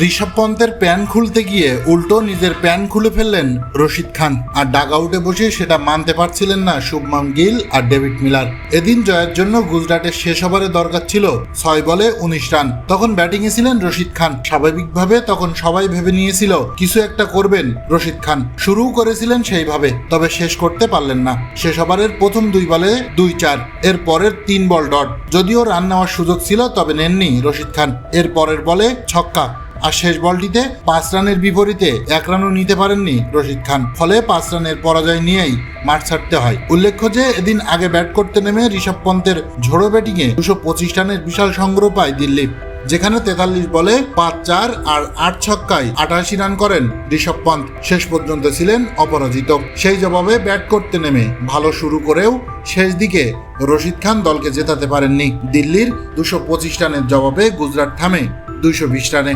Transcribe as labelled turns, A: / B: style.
A: Rishabh পন্তের pan খুলতে গিয়ে উল্টো নিজের প্যান খুলে ফেললেন রশিদ খান আর ডাগ আউটে বসে সেটা মানতে পারছিলেন না শুভমান গিল আর ডেভিড মিলার। এদিন জয়ের জন্য গুজরাটের শেষ ওভারে দরকার ছিল ছয় বলে উনিশ রান। তখন ব্যাটিংয়ে ছিলেন রশিদ খান। স্বাভাবিকভাবে তখন সবাই ভেবে নিয়েছিল, কিছু একটা করবেন রশিদ খান। শুরুও করেছিলেন সেইভাবে, তবে শেষ করতে পারলেন না। শেষ ওভারের প্রথম দুই বলে দুই চার, এর পরের তিন বল ডট। যদিও রান নেওয়ার সুযোগ ছিল, তবে নেননি রশিদ খান। এর পরের বলে ছক্কা। আর শেষ বলটিতে পাঁচ রানের বিপরীতে এক রানও নিতে পারেননি রশিদ খান। ফলে পাঁচ রানের পরাজয় নিয়েই মাঠ ছাড়তে হয়। উল্লেখ্য যে, এদিন আগে ব্যাট করতে নেমে ঋষভ পন্তের ঝোড়ো ব্যাটিংয়ে দুশো পঁচিশ রানের বিশাল সংগ্রহ পায় দিল্লি। যেখানে তেতাল্লিশ বলে পাঁচ চার আর আট ছক্কায় আটাশি রান করেন ঋষভ পন্থ শেষ পর্যন্ত ছিলেন অপরাজিত। সেই জবাবে ব্যাট করতে নেমে ভালো শুরু করেও শেষ দিকে রশিদ খান দলকে জেতাতে পারেননি। দিল্লির দুশো পঁচিশ রানের জবাবে গুজরাট থামে দুইশো বিশ রানে।